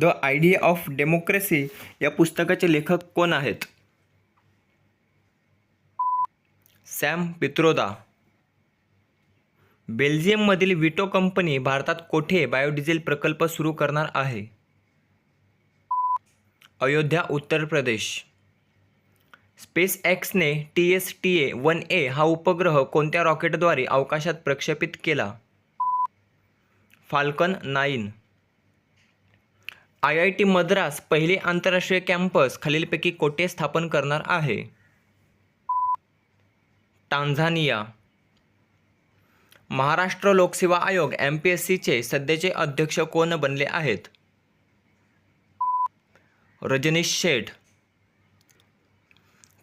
The idea of democracy या पुस्तकाचे लेखक कोण आहेत? सॅम पित्रोदा. बेल्जियममधील विटो कंपनी भारतात कोठे बायोडिझेल प्रकल्प सुरू करणार आहे? Ayodhya Uttar Pradesh. Space एक्सने T S T A one A हा उपग्रह कोणत्या रॉकेटद्वारे अवकाशात प्रक्षेपित केला? Falcon nine. I I T Madras पहिले आंतरराष्ट्रीय कॅम्पस खालीलपैकी कोठे स्थापन करणार आहे. टांझानिया महाराष्ट्र लोकसेवा आयोग एम पी एस सीचे सध्याचे अध्यक्ष कोण बनले आहेत? रजनीश शेठ.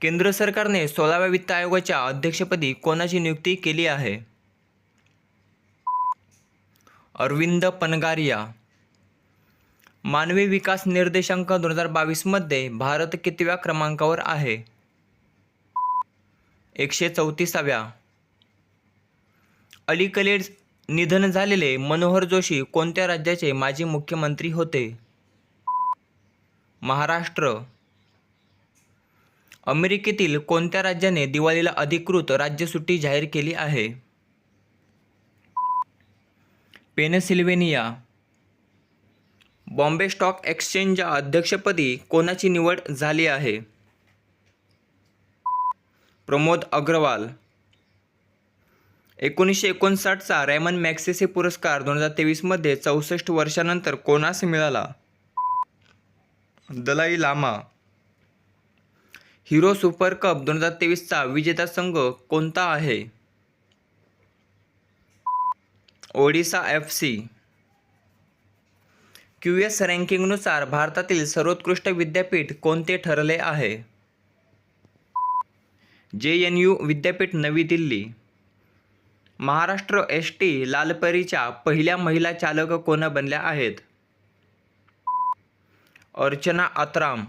केंद्र सरकारने सोळाव्या वित्त आयोगाच्या अध्यक्षपदी कोणाची नियुक्ती केली आहे? अरविंद पनगारिया मानवी विकास निर्देशांक दोन हजार बावीसमध्ये भारत कितव्या क्रमांकावर आहे? एकशे चौतीसाव्या. अलीकडेच निधन झालेले मनोहर जोशी कोणत्या राज्याचे माजी मुख्यमंत्री होते? महाराष्ट्र. अमेरिकेतील कोणत्या राज्याने दिवाळीला अधिकृत राज्य सुट्टी जाहीर केली आहे? पेनसिल्व्हेनिया. बॉम्बे स्टॉक एक्सचेंजच्या अध्यक्षपदी कोणाची निवड झाली आहे? प्रमोद अग्रवाल. एकोणीसशे एकोणसाठचा रॅमन मॅक्सेसे पुरस्कार दोन हजार तेवीसमध्ये चौसष्ट वर्षानंतर कोणास मिळाला? Dalai Lama. Hero Super Cup दोन हजार तेवीसचा विजेता संघ कोणता आहे? Odisha F C. Q S रँकिंगनुसार भारतातील सर्वोत्कृष्ट विद्यापीठ कोणते ठरले आहे? जे एन यू विद्यापीठ नवी दिल्ली. महाराष्ट्र एस टी लालपरीच्या पहिल्या महिला चालक कोण बनल्या आहेत? अर्चना आत्राम.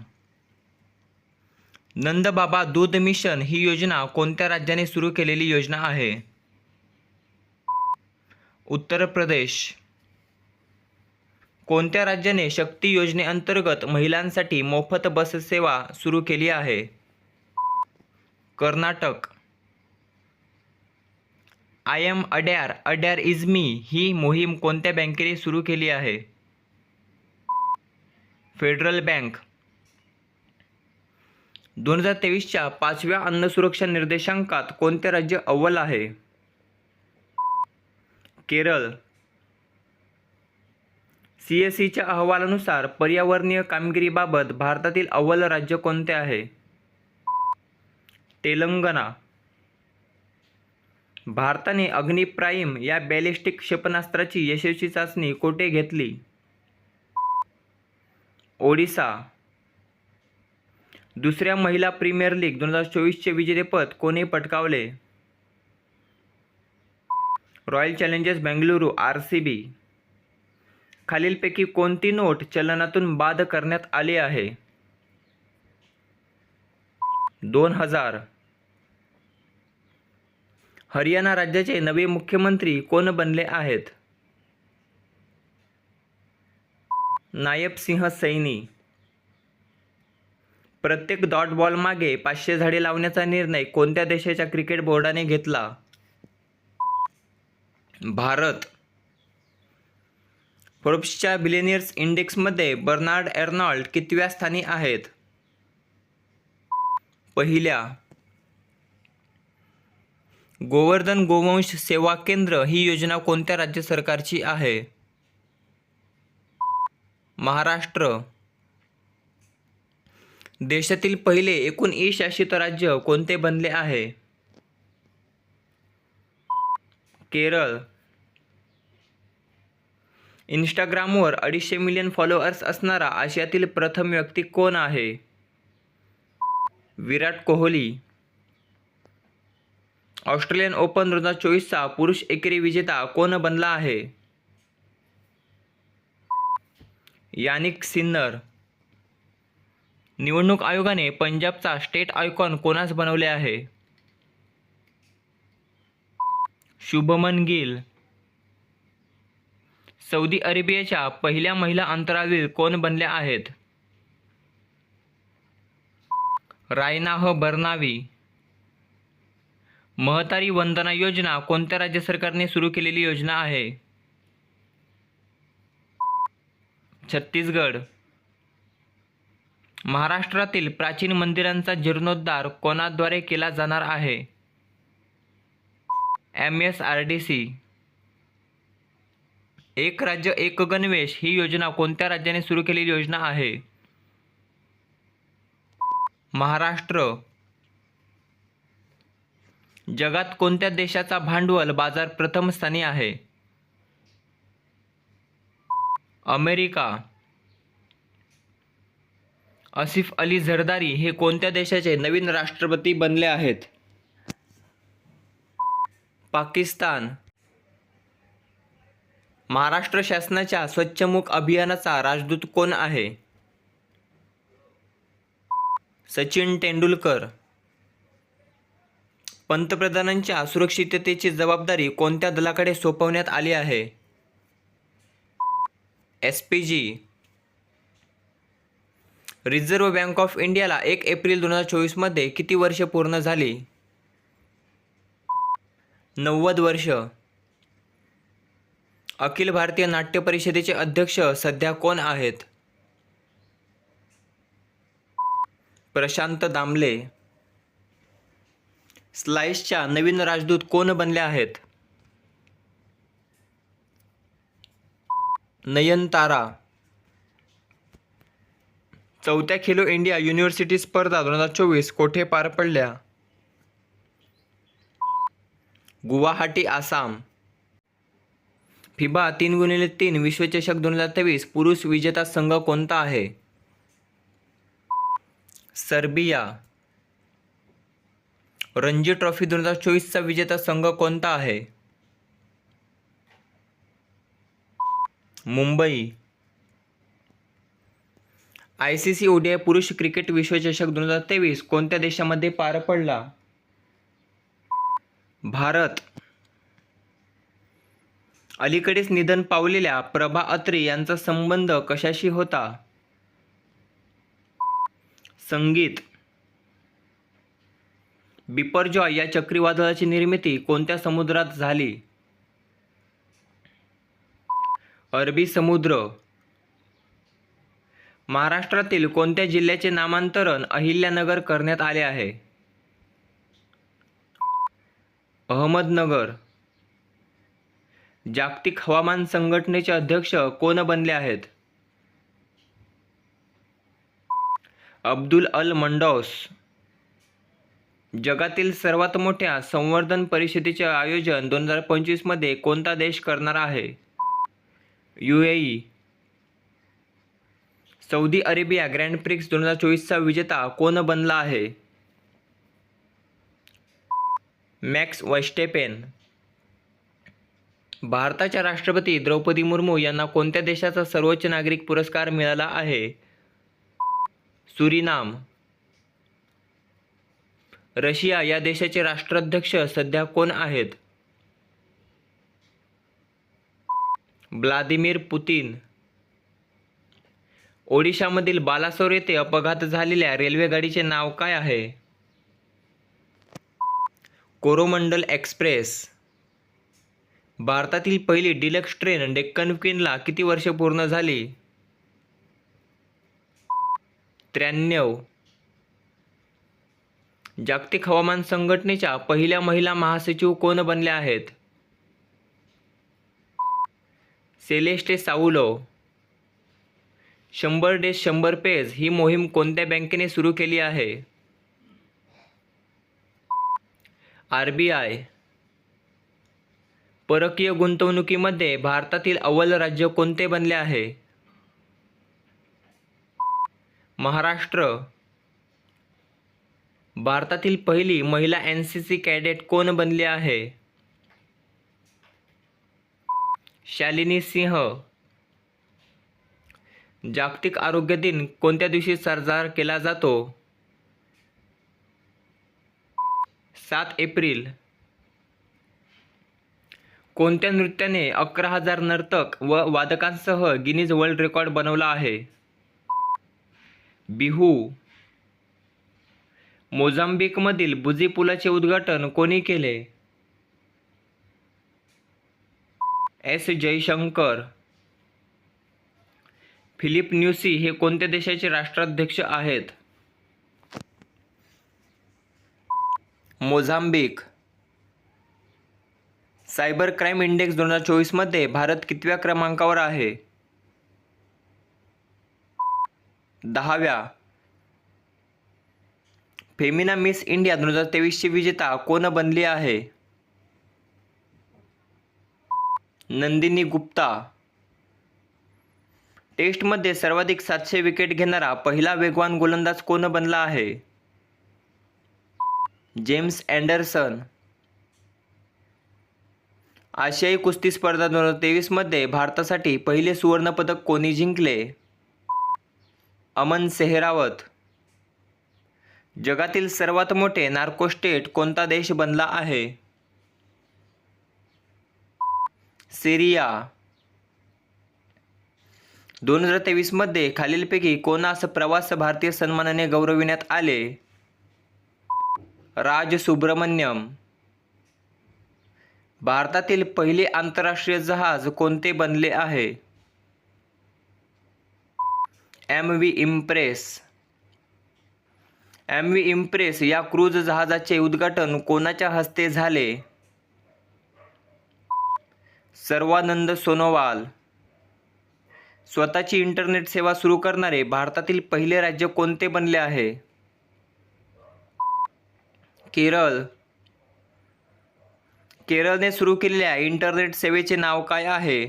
नंदबाबा दूध मिशन ही योजना कोणत्या राज्याने सुरू केलेली योजना आहे? उत्तर प्रदेश. कोणत्या राज्याने शक्ती योजनेअंतर्गत महिलांसाठी मोफत बस सेवा सुरू केली आहे? Karnataka. I M Adyar Adyar is me ही मोहीम कोणत्या बँकेने सुरू केली आहे? Federal bank. दोन हजार तेवीसच्या पाचव्या अन्न सुरक्षा निर्देशांकात कोणते राज्य अव्वल आहे? केरळ. सी एस सीच्या अहवालानुसार पर्यावरणीय कामगिरीबाबत भारतातील अव्वल राज्य कोणते आहे? तेलंगणा. भारताने अग्नि प्राईम या बॅलिस्टिक क्षेपणास्त्राची यशस्वी चाचणी कोठे घेतली? ओडिसा. दुसऱ्या महिला प्रीमियर लीग दोन हजार चोवीसचे विजेतेपद कोणी पटकावले? Royal Challengers Bengaluru R C B. खालीलपैकी कोणती नोट चलनातून बाद करण्यात आली आहे? दोन हजार. हरियाणा राज्याचे नवे मुख्यमंत्री कोण बनले आहेत? नायब सिंह सैनी. प्रत्येक डॉट बॉल मागे पाचशे झाडे लावण्याचा निर्णय कोणत्या देशाच्या क्रिकेट बोर्डाने घेतला? भारत. फोर्ब्सच्या बिलेनियर्स इंडेक्समध्ये बर्नार्ड एर्नॉल्ड कितव्या स्थानी आहेत? पहिल्या. गोवर्धन गोवंश सेवा केंद्र ही योजना कोणत्या राज्य सरकारची आहे? महाराष्ट्र. देशातील पहिले एकूण ई शासित राज्य कोणते बनले आहे? केरळ. इंस्टाग्रामवर अडीचशे मिलियन फॉलोअर्स असणारा आशियातील प्रथम व्यक्ती कोण आहे? विराट कोहली. ऑस्ट्रेलियन ओपन दोन हजार चोवीसचा पुरुष एकेरी विजेता कोण बनला आहे? Jannik Sinner. निवडणूक आयोगाने पंजाबचा स्टेट आयकॉन कोणास बनवले आहे? शुभमन गिल. सौदी अरेबियाच्या पहिल्या महिला अंतराळवीर कोण बनल्या आहेत? रायनाह बर्नावी. महतारी वंदना योजना कोणत्या राज्य सरकारने सुरू केलेली योजना आहे? छत्तीसगड. महाराष्ट्रातील प्राचीन मंदिरांचा जीर्णोद्धार कोणाद्वारे केला जाणार आहे? M S R D C. एक राज्य एक गणवेश ही योजना कोणत्या राज्याने सुरू केलेली योजना आहे? महाराष्ट्र. जगात कोणत्या देशाचा भांडवल बाजार प्रथम स्थानी आहे? अमेरिका. आसिफ अली झरदारी हे कोणत्या देशाचे नवीन राष्ट्रपती बनले आहेत? पाकिस्तान. महाराष्ट्र शासनाच्या स्वच्छमुख अभियानाचा राजदूत कोण आहे? सचिन तेंडुलकर. पंतप्रधानांच्या सुरक्षिततेची जबाबदारी कोणत्या दलाकडे सोपवण्यात आली आहे? S P G. Reserve bank of इंडियाला एक एप्रिल दोन हजार चोवीसमध्ये किती वर्ष पूर्ण झाली? नव्वद वर्ष. अखिल भारतीय नाट्य परिषदेचे अध्यक्ष सध्या कोण आहेत? प्रशांत दामले. स्लाइसच्या नवीन राजदूत कोण बनले आहेत? नयनतारा चौथ्या खेलो इंडिया युनिव्हर्सिटी स्पर्धा दोन हजार चोवीस कोठे पार पडल्या? गुवाहाटी आसाम. फिबा तीन गुणिले तीन विश्वचषक दोन हजार तेवीस पुरुष विजेता संघ कोणता आहे? सर्बिया. रणजी ट्रॉफी दोन हजार चोवीसचा विजेता संघ कोणता आहे? Mumbai. I C C ODI पुरुष क्रिकेट विश्वचषक दोन हजार तेवीस कोणत्या देशामध्ये पार पडला? भारत. अलीकडेच निधन पावलेल्या प्रभा अत्रे यांचा संबंध कशाशी होता? संगीत. बिपरजॉय या चक्रीवादळाची निर्मिती कोणत्या समुद्रात झाली? अरबी समुद्र. महाराष्ट्रातील कोणत्या जिल्ह्याचे नामांतरण अहिल्यानगर करण्यात आले आहे? अहमदनगर. जागतिक हवामान संघटनेचे अध्यक्ष कोण बनले आहेत? अब्दुल अल मंडॉस. जगातील सर्वात मोठ्या संवर्धन परिषदेचे आयोजन दोन हजार पंचवीसमध्ये कोणता देश करणार आहे? U A E. Saudi Arabia Grand Prix दोन हजार चोवीसचा विजेता कोण बनला आहे? मॅक्स वेस्टेपेन भारताच्या राष्ट्रपती द्रौपदी मुर्मू यांना कोणत्या देशाचा सर्वोच्च नागरिक पुरस्कार मिळाला आहे? सुरीनाम. रशिया या देशाचे राष्ट्राध्यक्ष सध्या कोण आहेत? Vladimir Putin. ओडिशामधील बालासोर येथे अपघात झालेल्या रेल्वेगाडीचे नाव काय आहे? Coromandel express. भारतातील पहिली डिलक्स ट्रेन डेक्कन क्वीनला किती वर्ष पूर्ण झाली? त्र्याण्णव. जागतिक हवामान संघटनेच्या पहिल्या महिला महासचिव कोण बनल्या आहेत? सेलेस्टे साऊलो शंभर डेज शंभर पेज ही मोहीम कोणत्या बँकेने सुरू केली आहे? आर बी आय परकीय गुंतवणुकीमध्ये भारतातील अव्वल राज्य कोणते बनले आहे? महाराष्ट्र. भारतातील पहिली महिला एन सी सी कॅडेट कोण बनली आहे? शालिनी सिंह. जागतिक आरोग्य दिन कोणत्या दिवशी साजरा केला जातो? सात एप्रिल. कोणत्या नृत्याने अकरा हजार नर्तक व वादकांसह गिनीज वर्ल्ड रेकॉर्ड बनवला आहे? बिहू. मोझांबिकमधील बुजी पुलाचे उद्घाटन कोणी केले? एस जयशंकर. फिलिप न्यूसी हे कोणत्या देशाचे राष्ट्राध्यक्ष आहेत? मोझांबिक सायबर क्राईम इंडेक्स दोन हजार चोवीसमध्ये भारत कितव्या क्रमांकावर आहे? दहाव्या. फेमिना मिस इंडिया दोन हजार तेवीसची विजेता कोण बनली आहे? नंदिनी गुप्ता. टेस्टमध्ये सर्वाधिक सातशे विकेट घेणारा पहिला वेगवान गोलंदाज कोण बनला आहे? जेम्स अँडरसन आशियाई कुस्ती स्पर्धा दोन हजार तेवीसमध्ये भारतासाठी पहिले सुवर्णपदक कोणी जिंकले? अमन सेहरावत. जगातील सर्वात मोठे नार्को स्टेट कोणता देश बनला आहे? सिरिया. दोन हजार तेवीसमध्ये खालीलपैकी कोणास प्रवास भारतीय सन्मानाने गौरविण्यात आले? राज सुब्रमण्यम भारतातील पहिले आंतरराष्ट्रीय जहाज कोणते बनले आहे? M V Empress M V Empress या क्रूज जहाजाचे उद्घाटन कोणाच्या हस्ते झाले? सर्वानंद सोनोवाल. स्वतःची इंटरनेट सेवा सुरू करणारे भारतातील पहिले राज्य कोणते बनले आहे? केरळ. केरळने सुरू केलेल्या इंटरनेट सेवेचे नाव काय आहे?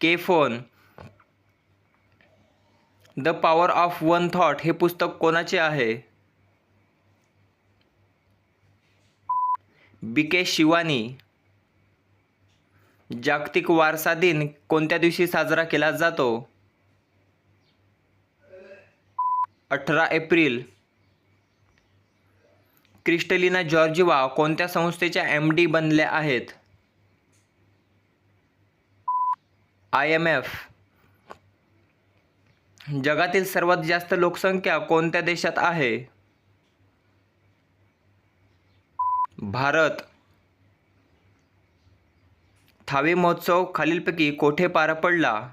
K phone. The power of one thought हे पुस्तक कोणाचे आहे? बी के शिवानी. जागतिक वारसा दिन कोणत्या दिवशी साजरा केला जातो? अठरा एप्रिल. क्रिस्टलिना जॉर्जिवा कोणत्या संस्थेच्या एम डी बनल्या आहेत? आय एम एफ जगातील सर्वात जास्त लोकसंख्या कोणत्या देशात आहे? भारत. थावी महोत्सव खालीलपैकी कोठे पार पडला?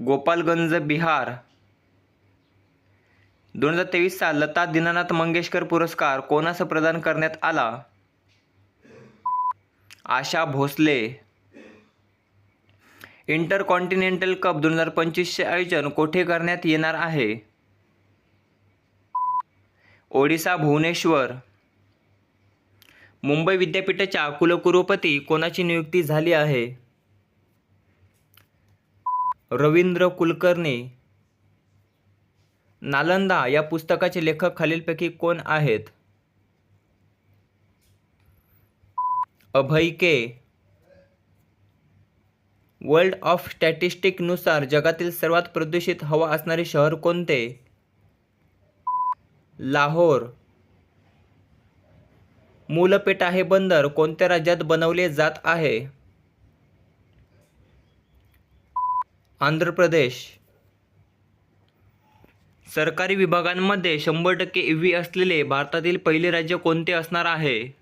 गोपालगंज बिहार. दोन हजार तेवीसचा लता दीनानाथ मंगेशकर पुरस्कार कोणास प्रदान करण्यात आला? आशा भोसले. इंटरकॉन्टिनेंटल कप दोन हजार पंचवीसचे आयोजन कोठे करण्यात येणार आहे? ओडिसा भुवनेश्वर. मुंबई विद्यापीठाच्या कुलकुरुपती कोणाची नियुक्ती झाली आहे? रवींद्र कुलकर्णी. नालंदा या पुस्तकाचे लेखक खालीलपैकी कोण आहेत? अभय के वर्ल्ड ऑफ स्टॅटिस्टिकनुसार जगातील सर्वात प्रदूषित हवा असणारे शहर कोणते? लाहोर. मूलपेटा हे बंदर कोणत्या राज्यात बनवले जात आहे? आंध्र प्रदेश. सरकारी विभागांमध्ये शंभर टक्के ईव्ही असलेले भारतातील पहिले राज्य कोणते असणार आहे?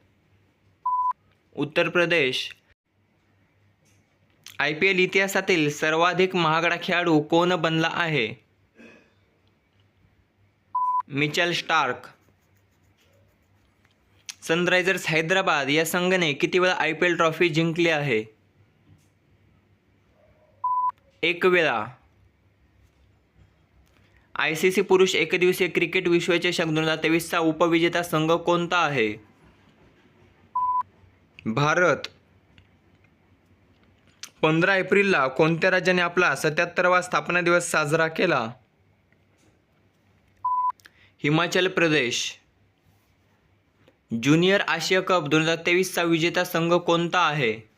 Uttar Pradesh. I P L इतिहासातील सर्वाधिक महागडा खेळाडू कोण बनला आहे? Mitchell Starc. सनरायझर्स हैदराबाद या संघाने किती वेळा आय पी एल ट्रॉफी जिंकली आहे? एक वेळा. आय सी सी पुरुष एकदिवसीय क्रिकेट विश्वचषक दोन हजार तेवीसचा उपविजेता संघ कोणता आहे? भारत. पंधरा एप्रिलला कोणत्या राज्याने आपला सत्याहत्तरावा स्थापना दिवस साजरा केला? Himachal Pradesh. Junior Asia cup दोन हजार तेवीसचा विजेता संघ कोणता आहे?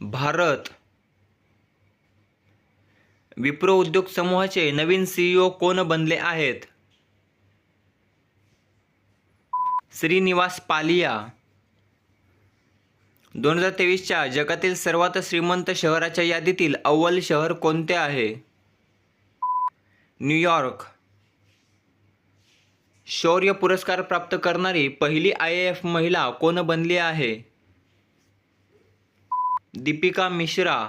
भारत. विप्रो उद्योग समूहाचे नवीन सीईओ कोण बनले आहेत? श्रीनिवास पालिया. दोन हजार तेवीसच्या जगातील सर्वात श्रीमंत शहराच्या यादीतील अव्वल शहर कोणते आहे? न्यूयॉर्क शौर्य पुरस्कार प्राप्त करणारी पहिली आय एफ महिला कोण बनली आहे? दीपिका मिश्रा.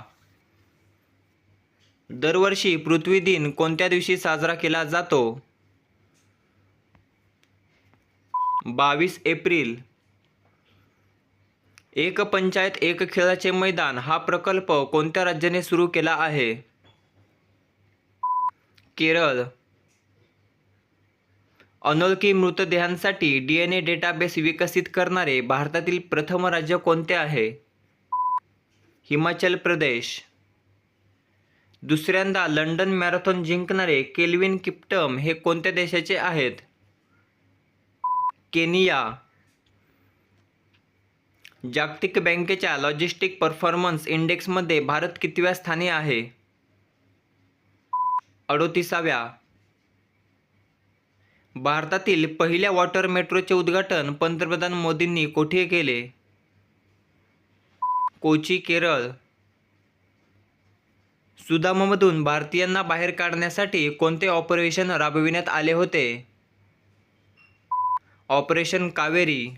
दरवर्षी पृथ्वी दिन कोणत्या दिवशी साजरा केला जातो? बावीस एप्रिल. एक पंचायत एक खेळाचे मैदान हा प्रकल्प कोणत्या राज्याने सुरू केला आहे? केरळ. अनोळखी मृतदेहांसाठी डी एन ए डेटाबेस विकसित करणारे भारतातील प्रथम राज्य कोणते आहे? हिमाचल प्रदेश. दुसऱ्यांदा लंडन मॅरेथॉन जिंकणारे केल्विन किप्टम हे कोणत्या देशाचे आहेत? केनिया. जागतिक बँकेच्या लॉजिस्टिक परफॉर्मन्स इंडेक्समध्ये भारत कितव्या स्थानी आहे? अडोतीसाव्या. भारतातील पहिल्या वॉटर मेट्रोचे उद्घाटन पंतप्रधान मोदींनी कोठे केले? कोची केरळ. सुदाममधून भारतीयांना बाहेर काढण्यासाठी कोणते ऑपरेशन राबविण्यात आले होते? ऑपरेशन कावेरी